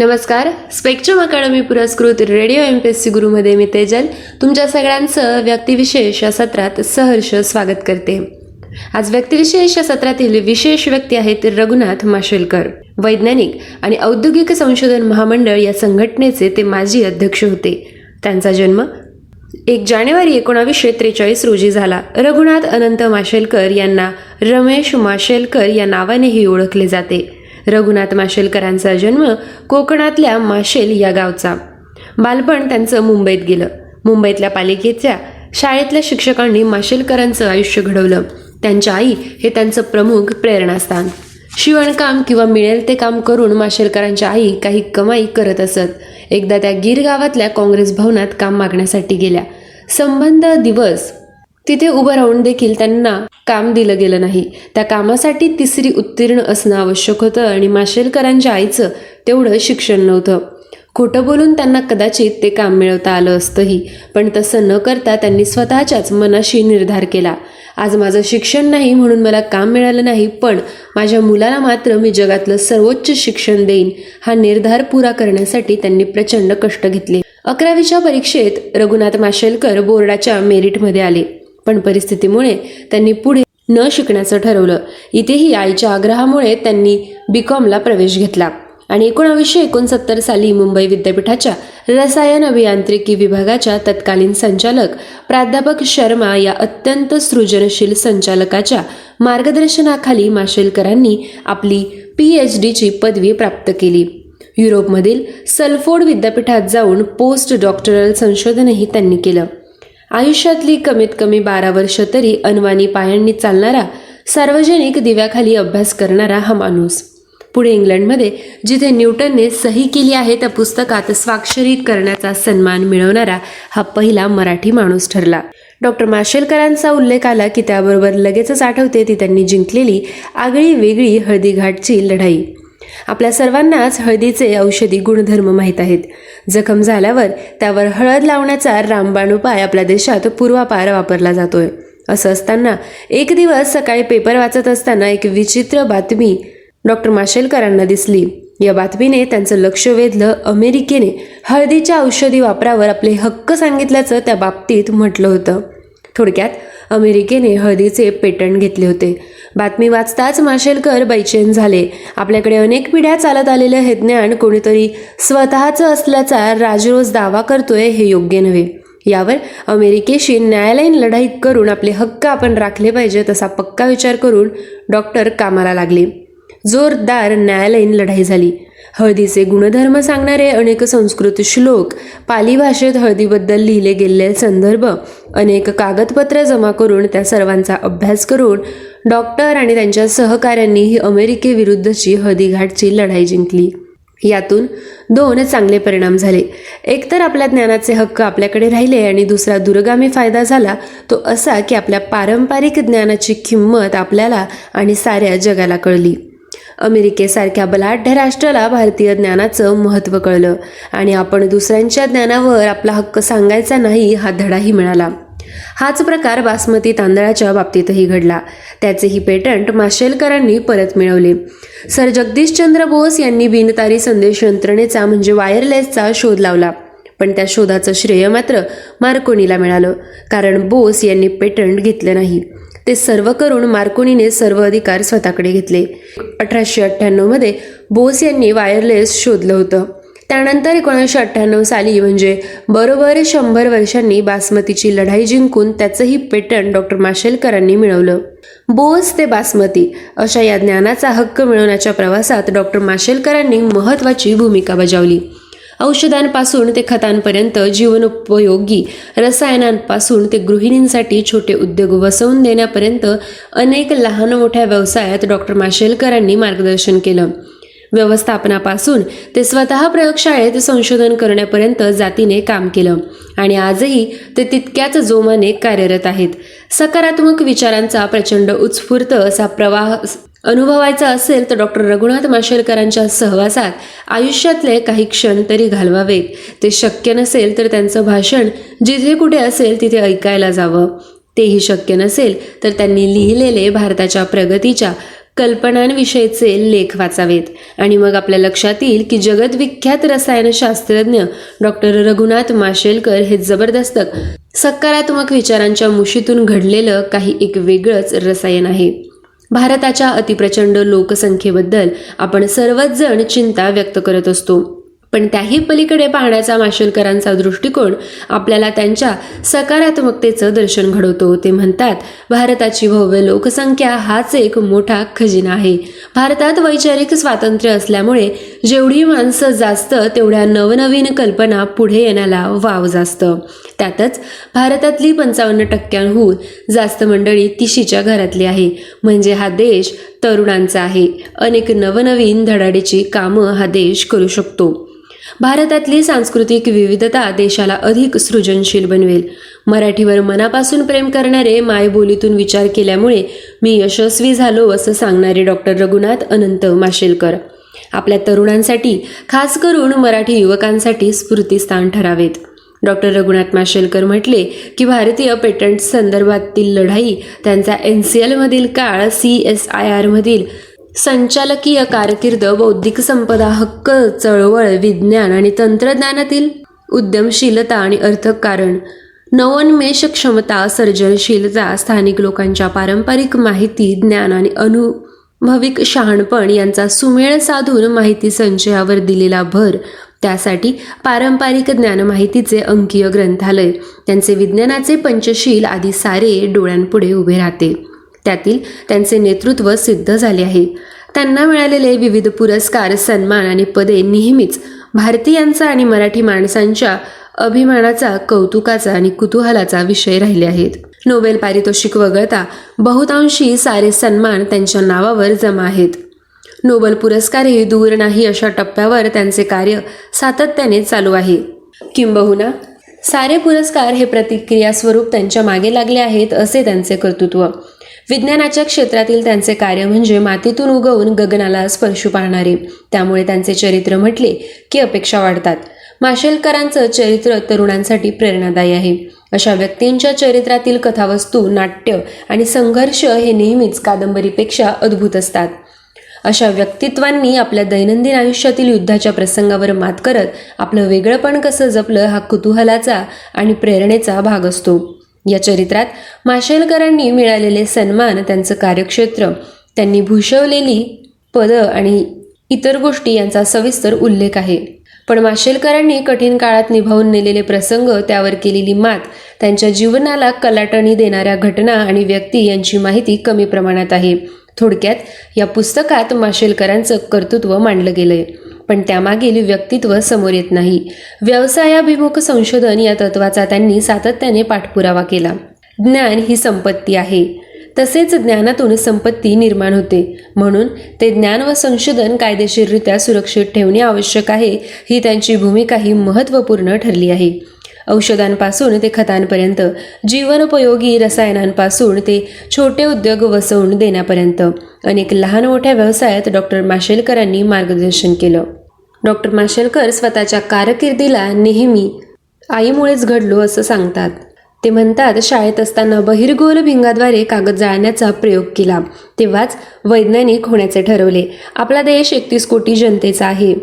नमस्कार. स्पेक्ट्रम अकादमी पुरस्कृत radio M P S C गुरुमध्ये मी तेजल. तुमच्या सगळ्यांचं व्यक्तिविशेष या सत्रात सहर्ष स्वागत करते. आज व्यक्तिविशेष या सत्रातील विशेष व्यक्ती आहेत रघुनाथ माशेलकर. वैज्ञानिक आणि औद्योगिक संशोधन महामंडळ या संघटनेचे ते माजी अध्यक्ष होते. त्यांचा जन्म एक जानेवारी एकोणावीसशे त्रेचाळीस रोजी झाला. रघुनाथ अनंत माशेलकर यांना रमेश माशेलकर या नावानेही ओळखले जाते. रघुनाथ माशेलकरांचा जन्म कोकणातल्या माशेल या गावचा. बालपण त्यांचं मुंबईत गेलं. मुंबईतल्या पालिकेच्या शाळेतल्या शिक्षकांनी माशेलकरांचं आयुष्य घडवलं. त्यांच्या आई हे त्यांचं प्रमुख प्रेरणास्थान. शिवणकाम किंवा मिळेल ते काम करून माशेलकरांच्या आई काही कमाई करत असत. एकदा त्या गीर गावातल्या काँग्रेस भवनात काम मागण्यासाठी गेल्या. संबंध दिवस तिथे उभं राहून देखील त्यांना काम दिलं गेलं नाही. त्या कामासाठी तिसरी उत्तीर्ण असणं आवश्यक होतं आणि माशेलकरांच्या आईचं तेवढं शिक्षण नव्हतं. खोटं बोलून त्यांना कदाचित ते काम मिळवता आलं असतंही पण तसं न करता त्यांनी स्वतःच्याच मनाशी निर्धार केला. आज माझं शिक्षण नाही म्हणून मला काम मिळालं नाही पण माझ्या मुलाला मात्र मी जगातलं सर्वोच्च शिक्षण देईन हा निर्धार पुरा करण्यासाठी त्यांनी प्रचंड कष्ट घेतले. अकरावीच्या परीक्षेत रघुनाथ माशेलकर बोर्डाच्या मेरिटमध्ये आले. पण परिस्थितीमुळे त्यांनी पुढे न शिकण्याचं ठरवलं. इथेही आईच्या आग्रहामुळे त्यांनी बी कॉमला प्रवेश घेतला. आणि एकोणावीसशे एकोणसत्तर साली मुंबई विद्यापीठाच्या रसायन अभियांत्रिकी विभागाच्या तत्कालीन संचालक प्राध्यापक शर्मा या अत्यंत सृजनशील संचालकाच्या मार्गदर्शनाखाली माशेलकरांनी आपली पी एच डीची पदवी प्राप्त केली. युरोपमधील सल्फोर्ड विद्यापीठात जाऊन पोस्ट डॉक्टरल संशोधनही त्यांनी केलं. आयुष्यातली कमीत कमी बारा वर्ष तरी अनवाणी पायांनी चालणारा सार्वजनिक दिव्याखाली अभ्यास करणारा हा माणूस. पुढे इंग्लंडमध्ये जिथे न्यूटनने सही केली आहे त्या पुस्तकात स्वाक्षरी करण्याचा सन्मान मिळवणारा हा पहिला मराठी माणूस ठरला. डॉक्टर माशेलकरांचा उल्लेख आला की त्याबरोबर लगेचच आठवते ती त्यांनी जिंकलेली आगळी वेगळी हळदीघाटची लढाई. आपल्या सर्वांनाच हळदीचे औषधी गुणधर्म माहीत आहेत. जखम झाल्यावर त्यावर हळद लावण्याचा रामबाण उपाय आपल्या देशात पूर्वापार वापरला जातोय. असं असताना एक दिवस सकाळी पेपर वाचत असताना एक विचित्र बातमी डॉक्टर माशेलकरांना दिसली. या बातमीने त्यांचं लक्ष वेधलं. अमेरिकेने हळदीच्या औषधी वापरावर आपले हक्क सांगितल्याचं त्या बाबतीत म्हटलं होतं. थोडक्यात अमेरिकेने हळदीचे पेटंट घेतले होते. बातमी वाचताच माशेलकर बैचेन झाले. आपल्याकडे अनेक पिढ्या चालत आलेलं हे ज्ञान कोणीतरी स्वतःचं असल्याचा राजरोज दावा करतोय हे योग्य नव्हे. यावर अमेरिकेशी न्यायालयीन लढाई करून आपले हक्क आपण राखले पाहिजेत असा पक्का विचार करून डॉक्टर कामाला लागले. जोरदार न्यायालयीन लढाई झाली. हळदीचे गुणधर्म सांगणारे अनेक संस्कृत श्लोक पाली भाषेत हळदीबद्दल लिहिले गेलेले संदर्भ अनेक कागदपत्रे जमा करून त्या सर्वांचा अभ्यास करून डॉक्टर आणि त्यांच्या सहकाऱ्यांनी ही अमेरिकेविरुद्धची हळदीघाटची लढाई जिंकली. यातून दोन चांगले परिणाम झाले. एकतर आपल्या ज्ञानाचे हक्क आपल्याकडे राहिले आणि दुसरा दूरगामी फायदा झाला. तो असा की आपल्या पारंपरिक ज्ञानाची किंमत आपल्याला आणि साऱ्या जगाला कळली. अमेरिकेसारख्या बलाढ्य राष्ट्राला भारतीय ज्ञानाचं महत्त्व कळलं आणि आपण दुसऱ्यांच्या ज्ञानावर आपला हक्क सांगायचा नाही हा धडाही मिळाला. हाच प्रकार बासमती तांदळाच्या बाबतीतही घडला. त्याचेही पेटंट माशेलकरांनी परत मिळवले. सर जगदीशचंद्र बोस यांनी बिनतारी संदेश यंत्रणेचा म्हणजे वायरलेसचा शोध लावला. पण त्या शोधाचं श्रेय मात्र मार्कोनीला मिळालं. कारण बोस यांनी पेटंट घेतलं नाही. ते सर्व करून मार्कोनीने सर्व अधिकार स्वतःकडे घेतले. अठराशे अठ्ठ्याण्णवमध्ये बोस यांनी वायरलेस शोधलं होतं. त्यानंतर एकोणीसशे अठ्ठ्याण्णव साली म्हणजे बरोबर शंभर वर्षांनी बासमतीची लढाई जिंकून त्याचंही पेटंट डॉक्टर माशेलकरांनी मिळवलं. बोस ते बासमती अशा या ज्ञानाचा हक्क मिळवण्याच्या प्रवासात डॉक्टर माशेलकरांनी महत्त्वाची भूमिका बजावली. औषधांपासून ते खतांपर्यंत जीवनोपयोगी रसायनांपासून ते गृहिणींसाठी छोटे उद्योग वसवून देण्यापर्यंत अनेक लहान मोठ्या व्यवसायात डॉक्टर माशेलकरांनी मार्गदर्शन केलं. व्यवस्थापनापासून ते स्वतः प्रयोगशाळेत संशोधन करण्यापर्यंत जातीने काम केलं आणि आजही ते तितक्याच जोमाने कार्यरत आहेत. सकारात्मक विचारांचा प्रचंड उत्स्फूर्त असा प्रवाह अनुभवायचा असेल तर डॉक्टर रघुनाथ माशेलकरांच्या सहवासात आयुष्यातले काही क्षण तरी घालवावेत. ते शक्य नसेल तर त्यांचं भाषण जिथे कुठे असेल तिथे ऐकायला जावं. तेही शक्य नसेल तर त्यांनी लिहिलेले भारताच्या प्रगतीच्या कल्पनांविषयीचे लेख वाचावेत. आणि मग आपल्या लक्षात येईल की जगतविख्यात रसायनशास्त्रज्ञ डॉक्टर रघुनाथ माशेलकर हे जबरदस्त सकारात्मक विचारांच्या मुशीतून घडलेलं काही एक वेगळंच रसायन आहे. भारताच्या अतिप्रचंड लोकसंख्येबद्दल आपण सर्वच जण चिंता व्यक्त करत असतो. पण त्याही पलीकडे पाहण्याचा माशेलकरांचा दृष्टिकोन आपल्याला त्यांच्या सकारात्मकतेचं दर्शन घडवतो. ते म्हणतात भारताची भव्य लोकसंख्या हाच एक मोठा खजिना आहे. भारतात वैचारिक स्वातंत्र्य असल्यामुळे जेवढी माणसं जास्त तेवढ्या नवनवीन कल्पना पुढे येण्याला वाव जास्त. त्यातच भारतातली पंचावन्न टक्क्यांहून जास्त मंडळी तिशीच्या घरातली आहे. म्हणजे हा देश तरुणांचा आहे. अनेक नवनवीन धडाडीची कामं हा देश करू शकतो. भारतातली सांस्कृतिक विविधता देशाला अधिक सृजनशील बनवेल. मराठीवर मनापासून प्रेम करणारे मायबोलीतून विचार केल्यामुळे मी यशस्वी झालो असं सांगणारे डॉक्टर रघुनाथ अनंत माशेलकर. आपल्या तरुणांसाठी खास करून मराठी युवकांसाठी स्फूर्तीस्थान ठरावेत. डॉक्टर रघुनाथ माशेलकर म्हटले की भारतीय पेटंट संदर्भातील लढाई त्यांचा एन सी एलमधील काळ सी एस आय आरमधील संचालकीय कारकीर्द बौद्धिक संपदा हक्क चळवळ विज्ञान आणि तंत्रज्ञानातील उद्यमशीलता आणि अर्थकारण. नवोन्मेष क्षमता सर्जनशीलता स्थानिक लोकांच्या पारंपरिक माहिती ज्ञान आणि अनुभविक शहाणपण यांचा सुमेळ साधून माहिती संचयावर दिलेला भर. त्यासाठी पारंपरिक ज्ञान माहितीचे अंकीय ग्रंथालय त्यांचे विज्ञानाचे पंचशील आदी सारे डोळ्यांपुढे उभे राहते. त्यातील त्यांचे नेतृत्व सिद्ध झाले आहे. त्यांना मिळालेले विविध पुरस्कार सन्मान आणि पदे नेहमीच भारतीयांचा आणि मराठी माणसांच्या अभिमानाचा कौतुकाचा आणि कुतूहलाचा विषय राहिले आहेत. नोबेल पारितोषिक वगळता बहुतांशी सारे सन्मान त्यांच्या नावावर जमा आहेत. नोबल पुरस्कारही दूर नाही अशा टप्प्यावर त्यांचे कार्य सातत्याने चालू आहे. किंबहुना सारे पुरस्कार हे प्रतिक्रिया स्वरूप त्यांच्या मागे लागले आहेत असे त्यांचे कर्तृत्व. विज्ञानाच्या क्षेत्रातील त्यांचे कार्य म्हणजे मातीतून उगवून गगनाला स्पर्शू पाहणारे. त्यामुळे त्यांचे चरित्र म्हटले की अपेक्षा वाढतात. माशेलकरांचं चरित्र तरुणांसाठी प्रेरणादायी आहे. अशा व्यक्तींच्या चरित्रातील कथावस्तू नाट्य आणि संघर्ष हे नेहमीच कादंबरीपेक्षा अद्भुत असतात. अशा व्यक्तित्वांनी आपल्या दैनंदिन आयुष्यातील युद्धाच्या प्रसंगावर मात करत आपलं वेगळंपण कसं जपलं हा कुतूहलाचा आणि प्रेरणेचा भाग असतो. या चरित्रात माशेलकरांनी मिळालेले सन्मान त्यांचं कार्यक्षेत्र त्यांनी भूषवलेली पदं आणि इतर गोष्टी यांचा सविस्तर उल्लेख आहे. पण माशेलकरांनी कठीण काळात निभावून नेलेले प्रसंग त्यावर केलेली मात त्यांच्या जीवनाला कलाटणी देणाऱ्या घटना आणि व्यक्ती यांची माहिती कमी प्रमाणात आहे. थोडक्यात या पुस्तकात माशेलकरांचं कर्तृत्व मांडलं गेलंय. पण त्यामागील व्यक्तित्व समोर येत नाही. व्यवसायाभिमुख संशोधन या तत्वाचा त्यांनी सातत्याने पाठपुरावा केला. ज्ञान ही संपत्ती आहे. तसेच ज्ञानातून संपत्ती निर्माण होते. म्हणून ते ज्ञान व संशोधन कायदेशीररित्या सुरक्षित ठेवणे आवश्यक आहे ही त्यांची भूमिका ही महत्त्वपूर्ण ठरली आहे. औषधांपासून ते खतांपर्यंत जीवनोपयोगी रसायनांपासून ते छोटे उद्योग वसवून देण्यापर्यंत. अनेक लहान मोठ्या व्यवसायात डॉक्टर माशेलकरांनी मार्गदर्शन केलं. डॉक्टर माशेलकर स्वतःच्या कारकिर्दीला नेहमी आईमुळेच घडलो असं सांगतात. ते म्हणतात शाळेत असताना बहिर्गोल भिंगाद्वारे कागद जाळण्याचा प्रयोग केला. तेव्हाच वैज्ञानिक होण्याचे ठरवले आपला देश एकतीस कोटी जनतेचा आहे.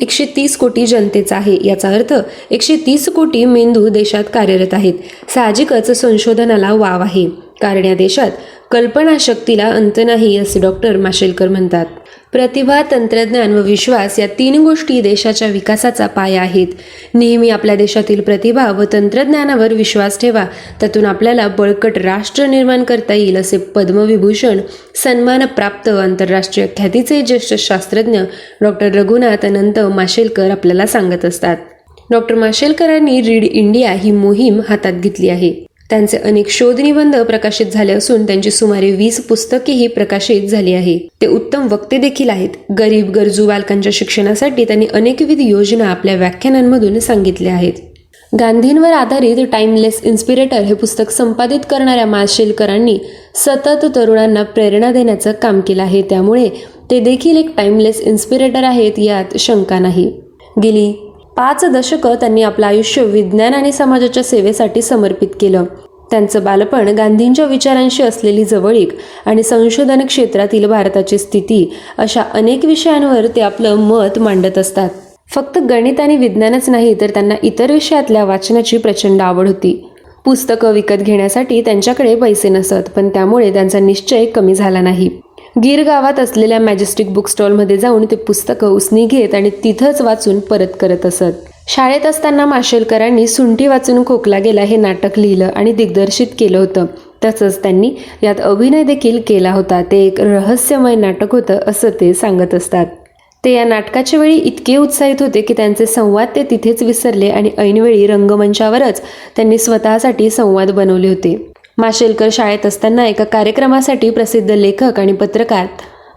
एकशे तीस कोटी जनतेचा आहे याचा अर्थ एकशे तीस कोटी मेंदू देशात कार्यरत आहेत. साहजिकच संशोधनाला वाव आहे. कारण या देशात कल्पनाशक्तीला अंत नाही असे डॉक्टर माशेलकर म्हणतात. प्रतिभा तंत्रज्ञान व विश्वास या तीन गोष्टी देशाच्या विकासाचा पाया आहेत. नेहमी आपल्या देशातील प्रतिभा व तंत्रज्ञानावर विश्वास ठेवा. त्यातून आपल्याला बळकट राष्ट्र निर्माण करता येईल असे पद्मविभूषण सन्मानप्राप्त आंतरराष्ट्रीय ख्यातीचे ज्येष्ठ शास्त्रज्ञ डॉक्टर रघुनाथ अनंत माशेलकर आपल्याला सांगत असतात. डॉक्टर माशेलकरांनी रीड इंडिया ही मोहीम हातात घेतली आहे. त्यांचे अनेक शोधनिबंध प्रकाशित झाले असून त्यांची सुमारे वीस पुस्तकेही प्रकाशित झाली आहे. ते उत्तम वक्ते देखील आहेत. गरीब गरजू बालकांच्या शिक्षणासाठी त्यांनी अनेकविध योजना आपल्या व्याख्यानांमधून सांगितल्या आहेत. गांधींवर आधारित टाइमलेस इन्स्पिरेटर हे पुस्तक संपादित करणाऱ्या माशेलकरांनी सतत तरुणांना प्रेरणा देण्याचं काम केलं आहे. त्यामुळे ते देखील एक टाइमलेस इन्स्पिरेटर आहेत यात शंका नाही. गेली पाच दशकं त्यांनी आपलं आयुष्य विज्ञान आणि समाजाच्या सेवेसाठी समर्पित केलं. त्यांचं बालपण गांधींच्या विचारांशी असलेली जवळीक आणि संशोधन क्षेत्रातील भारताची स्थिती अशा अनेक विषयांवर ते आपलं मत मांडत असतात. फक्त गणित आणि विज्ञानच नाही तर त्यांना इतर विषयातल्या वाचनाची प्रचंड आवड होती. पुस्तकं विकत घेण्यासाठी त्यांच्याकडे पैसे नसत पण त्यामुळे त्यांचा निश्चय कमी झाला नाही. गीर गावात असलेल्या मॅजेस्टिक बुक स्टॉलमध्ये जाऊन ते पुस्तकं उसनी घेत आणि तिथंच वाचून परत करत असत. शाळेत असताना माशेलकरांनी सुंठी वाचून खोकला गेला हे नाटक लिहिलं आणि दिग्दर्शित केलं होतं. तसंच त्यांनी यात अभिनय देखील केला होता. ते एक रहस्यमय नाटक होतं असं ते सांगत असतात. ते या नाटकाच्या वेळी इतके उत्साहित होते की त्यांचे संवाद ते तिथेच विसरले आणि ऐनवेळी रंगमंचावरच त्यांनी स्वतःसाठी संवाद बनवले होते. माशेलकर शाळेत असताना एका कार्यक्रमासाठी प्रसिद्ध लेखक आणि पत्रकार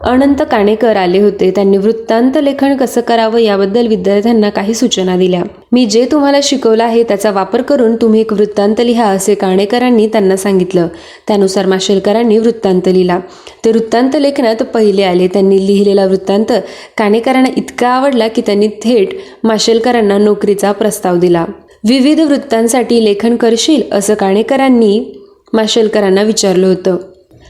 अनंत काणेकर आले होते. त्यांनी वृत्तांत लेखन कसं करावं याबद्दल विद्यार्थ्यांना काही सूचना दिल्या. मी जे तुम्हाला शिकवलं आहे त्याचा वापर करून तुम्ही एक वृत्तांत लिहा असे काणेकरांनी त्यांना सांगितलं. त्यानुसार माशेलकरांनी वृत्तांत लिहिला. ते वृत्तांत लेखनात पहिले आले. त्यांनी लिहिलेला वृत्तांत काणेकरांना इतका आवडला की त्यांनी थेट माशेलकरांना नोकरीचा प्रस्ताव दिला. विविध वृत्तांसाठी लेखन करशील असं काणेकरांनी माशेलकरांना विचारलं होतं.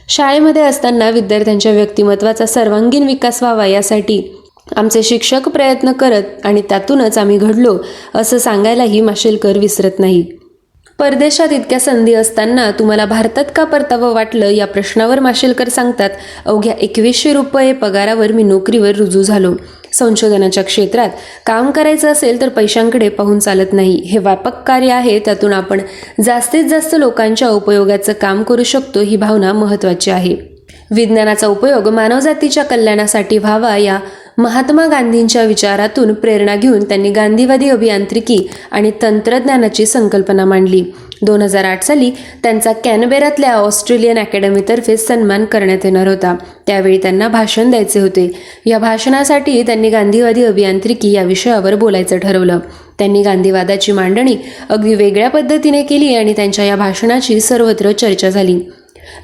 शाळेमध्ये असताना विद्यार्थ्यांच्या व्यक्तिमत्वाचा सर्वांगीण विकास व्हावा यासाठी आमचे शिक्षक प्रयत्न करत आणि त्यातूनच आम्ही घडलो असं सांगायलाही माशेलकर विसरत नाही. परदेशात इतक्या संधी असताना तुम्हाला भारतात का परतावं वाटलं या प्रश्नावर माशेलकर सांगतात अवघ्या एकवीसशे रुपये पगारावर मी नोकरीवर रुजू झालो. संशोधनाच्या क्षेत्रात काम करायचं असेल तर पैशांकडे पाहून चालत नाही. हे व्यापक कार्य आहे. त्यातून आपण जास्तीत जास्त लोकांच्या उपयोगाचं काम करू शकतो ही भावना महत्त्वाची आहे. विज्ञानाचा उपयोग मानवजातीच्या कल्याणासाठी व्हावा या महात्मा गांधींच्या विचारातून प्रेरणा घेऊन त्यांनी गांधीवादी अभियांत्रिकी आणि तंत्रज्ञानाची संकल्पना मांडली. दोन हजार आठ साली त्यांचा कॅनबेरातल्या ऑस्ट्रेलियन अकॅडमीतर्फे सन्मान करण्यात येणार होता. त्यावेळी त्यांना भाषण द्यायचे होते. या भाषणासाठी त्यांनी गांधीवादी अभियांत्रिकी या विषयावर बोलायचं ठरवलं. त्यांनी गांधीवादाची मांडणी अगदी वेगळ्या पद्धतीने केली आणि त्यांच्या या भाषणाची सर्वत्र चर्चा झाली.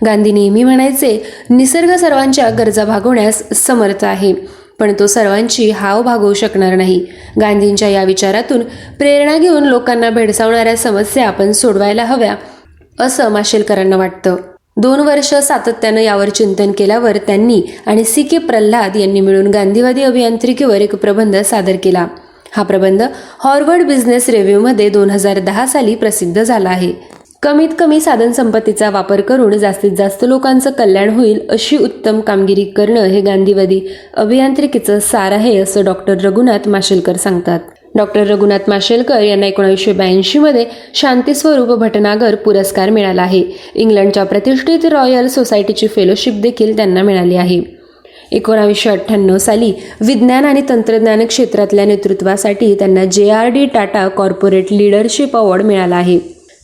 गांधी नेहमी म्हणायचे निसर्ग सर्वांच्या गरजा भागवण्यास समर्थ आहे. पण तो सर्वांची हाव भागवू शकणार नाही. गांधींच्या या विचारातून प्रेरणा घेऊन लोकांना भेडसावणाऱ्या समस्या आपण सोडवायला हव्या असं माशेलकरांना वाटतं. दोन वर्ष सातत्यानं यावर चिंतन केल्यावर त्यांनी आणि सी के प्रल्हाद यांनी मिळून गांधीवादी अभियांत्रिकीवर एक प्रबंध सादर केला. हा प्रबंध हॉर्वर्ड बिझनेस रिव्ह्यूमध्ये दोन हजार दहा साली प्रसिद्ध झाला आहे. कमीत कमी साधनसंपत्तीचा वापर करून जास्तीत जास्त लोकांचं कल्याण होईल अशी उत्तम कामगिरी करणं हे गांधीवादी अभियांत्रिकीचं सार आहे असं डॉक्टर रघुनाथ माशेलकर सांगतात. डॉक्टर रघुनाथ माशेलकर यांना एकोणीसशे ब्याऐंशीमध्ये शांतीस्वरूप भटनागर पुरस्कार मिळाला आहे. इंग्लंडच्या प्रतिष्ठित रॉयल सोसायटीची फेलोशिप देखील त्यांना मिळाली आहे. एकोणावीसशे अठ्ठ्याण्णव साली विज्ञान आणि तंत्रज्ञान क्षेत्रातल्या नेतृत्वासाठी त्यांना J R D Tata corporate leadership award मिळाला आहे.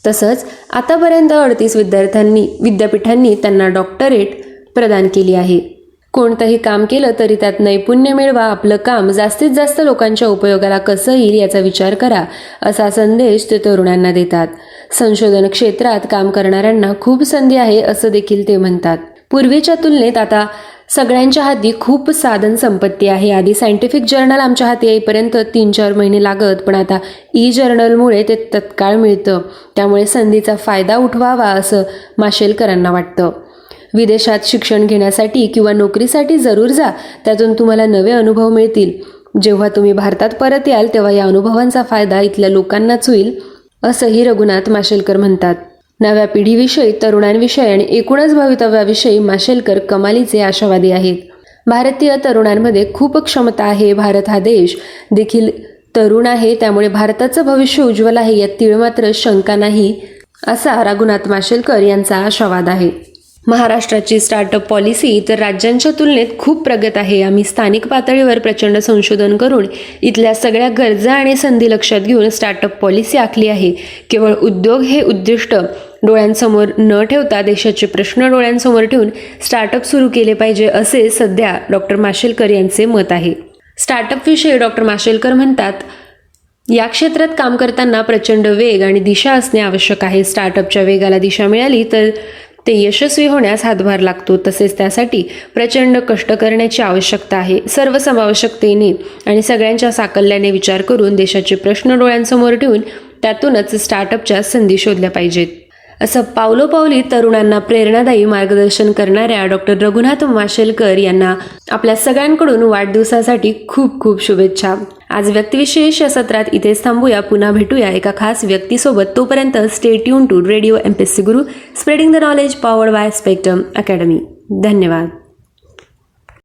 तसंच आतापर्यंत अडतीस विद्यार्थ्यांनी विद्यापीठांनी त्यांना डॉक्टरेट प्रदान केली आहे. कोणतंही काम केलं तरी त्यात नैपुण्य मिळवा आपलं काम जास्तीत जास्त लोकांच्या उपयोगाला कसं येईल याचा विचार करा असा संदेश ते तरुणांना देतात. संशोधन क्षेत्रात काम करणाऱ्यांना खूप संधी आहे असं देखील ते म्हणतात. पूर्वीच्या तुलनेत आता सगळ्यांच्या हाती खूप साधन संपत्ती आहे. आधी सायंटिफिक जर्नल आमच्या हाती येईपर्यंत तीन चार महिने लागत पण आता ई जर्नलमुळे ते तत्काळ मिळतं. त्यामुळे संधीचा फायदा उठवावा असं माशेलकरांना वाटतं. विदेशात शिक्षण घेण्यासाठी किंवा नोकरीसाठी जरूर जा त्यातून तुम्हाला नवे अनुभव मिळतील. जेव्हा तुम्ही भारतात परत याल तेव्हा या अनुभवांचा फायदा इथल्या लोकांनाच होईल असंही रघुनाथ माशेलकर म्हणतात. नव्या पिढीविषयी तरुणांविषयी आणि एकूणच भवितव्याविषयी माशेलकर कमालीचे आशावादी आहेत. भारतीय तरुणांमध्ये खूप क्षमता आहे. भारत हा देश देखील तरुण आहे. त्यामुळे भारताचं भविष्य उज्ज्वल आहे. यात तीळ मात्र शंका नाही असा रघुनाथ माशेलकर यांचा आशावाद आहे. महाराष्ट्राची स्टार्टअप पॉलिसी इतर राज्यांच्या तुलनेत खूप प्रगत आहे. आम्ही स्थानिक पातळीवर प्रचंड संशोधन करून इथल्या सगळ्या गरजा आणि संधी लक्षात घेऊन स्टार्टअप पॉलिसी आखली आहे. केवळ उद्योग हे उद्दिष्ट डोळ्यांसमोर न ठेवता देशाचे प्रश्न डोळ्यांसमोर ठेवून स्टार्टअप सुरू केले पाहिजे असे सध्या डॉक्टर माशेलकर यांचे मत आहे. स्टार्टअपविषयी डॉक्टर माशेलकर म्हणतात या क्षेत्रात काम करताना प्रचंड वेग आणि दिशा असणे आवश्यक आहे. स्टार्टअपच्या वेगाला दिशा मिळाली तर ते यशस्वी होण्यास हातभार लागतो. तसेच त्यासाठी प्रचंड कष्ट करण्याची आवश्यकता आहे. सर्वसमावेशकतेने आणि सगळ्यांच्या साकल्याने विचार करून देशाचे प्रश्न डोळ्यांसमोर ठेवून त्यातूनच स्टार्टअपच्या संधी शोधल्या पाहिजेत. असं पावलोपावली तरुणांना प्रेरणादायी मार्गदर्शन करणाऱ्या डॉक्टर रघुनाथ माशेलकर यांना आपल्या सगळ्यांकडून वाढदिवसासाठी खूप खूप शुभेच्छा. आज व्यक्तिविशेष या सत्रात इथेच थांबूया. पुन्हा भेटूया एका खास व्यक्तीसोबत. तोपर्यंत stay tuned to radio M P C Guru spreading the knowledge powered by spectrum academy धन्यवाद.